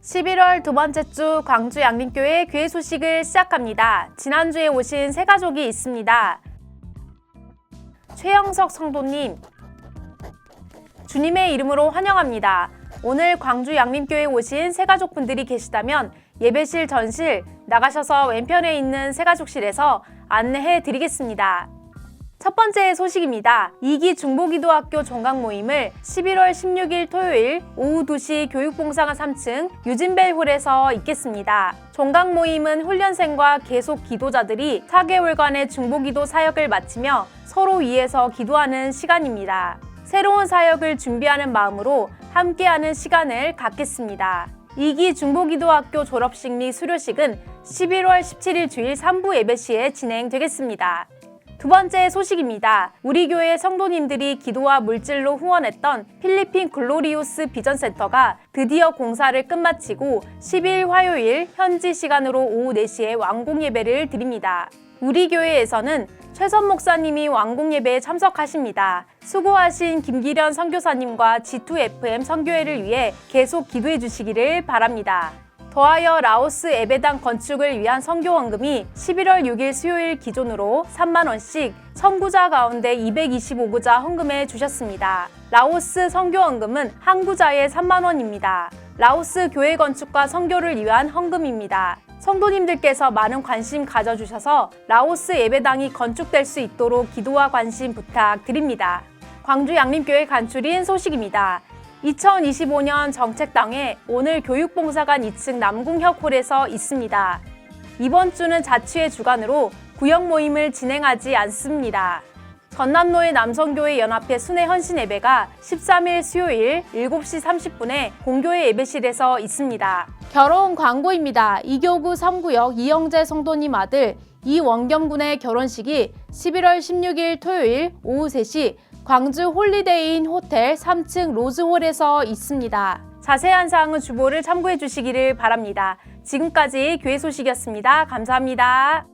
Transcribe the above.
11월 두 번째 주 광주 양림교회 교회 소식을 시작합니다. 지난주에 오신 새 가족이 있습니다. 최영석 성도님, 주님의 이름으로 환영합니다. 오늘 광주 양림교회 오신 새 가족분들이 계시다면 예배실 전실 나가셔서 왼편에 있는 새 가족실에서 안내해 드리겠습니다. 첫 번째 소식입니다. 2기 중보기도학교 종강 모임을 11월 16일 토요일 오후 2시 교육봉사관 3층 유진벨홀에서 있겠습니다. 종강 모임은 훈련생과 계속 기도자들이 4개월간의 중보기도 사역을 마치며 서로 위해서 기도하는 시간입니다. 새로운 사역을 준비하는 마음으로 함께하는 시간을 갖겠습니다. 2기 중보기도학교 졸업식 및 수료식은 11월 17일 주일 3부 예배 시에 진행되겠습니다. 두 번째 소식입니다. 우리 교회 성도님들이 기도와 물질로 후원했던 필리핀 글로리우스 비전센터가 드디어 공사를 끝마치고 10일 화요일 현지 시간으로 오후 4시에 완공 예배를 드립니다. 우리 교회에서는 최선 목사님이 완공 예배에 참석하십니다. 수고하신 김기련 선교사님과 G2FM 선교회를 위해 계속 기도해 주시기를 바랍니다. 더하여 라오스 에베당 건축을 위한 선교원금이 11월 6일 수요일 기존으로 3만 원씩 선구자 가운데 225구자 헌금해 주셨습니다. 라오스 선교원금은 한 구자에 3만 원입니다. 라오스 교회 건축과 선교를 위한 헌금입니다. 성도님들께서 많은 관심 가져주셔서 라오스 예배당이 건축될 수 있도록 기도와 관심 부탁드립니다. 광주 양림교회 간추린 소식입니다. 2025년 정책당에 오늘 교육봉사관 2층 남궁혁 홀에서 있습니다. 이번 주는 자치회 주관으로 구역 모임을 진행하지 않습니다. 전남로의 남성교회 연합회 순회 헌신 예배가 13일 수요일 7시 30분에 공교회 예배실에서 있습니다. 결혼 광고입니다. 이교구 3구역 이영재 성도님 아들 이원겸 군의 결혼식이 11월 16일 토요일 오후 3시 광주 홀리데이인 호텔 3층 로즈홀에서 있습니다. 자세한 사항은 주보를 참고해 주시기를 바랍니다. 지금까지 교회 소식이었습니다. 감사합니다.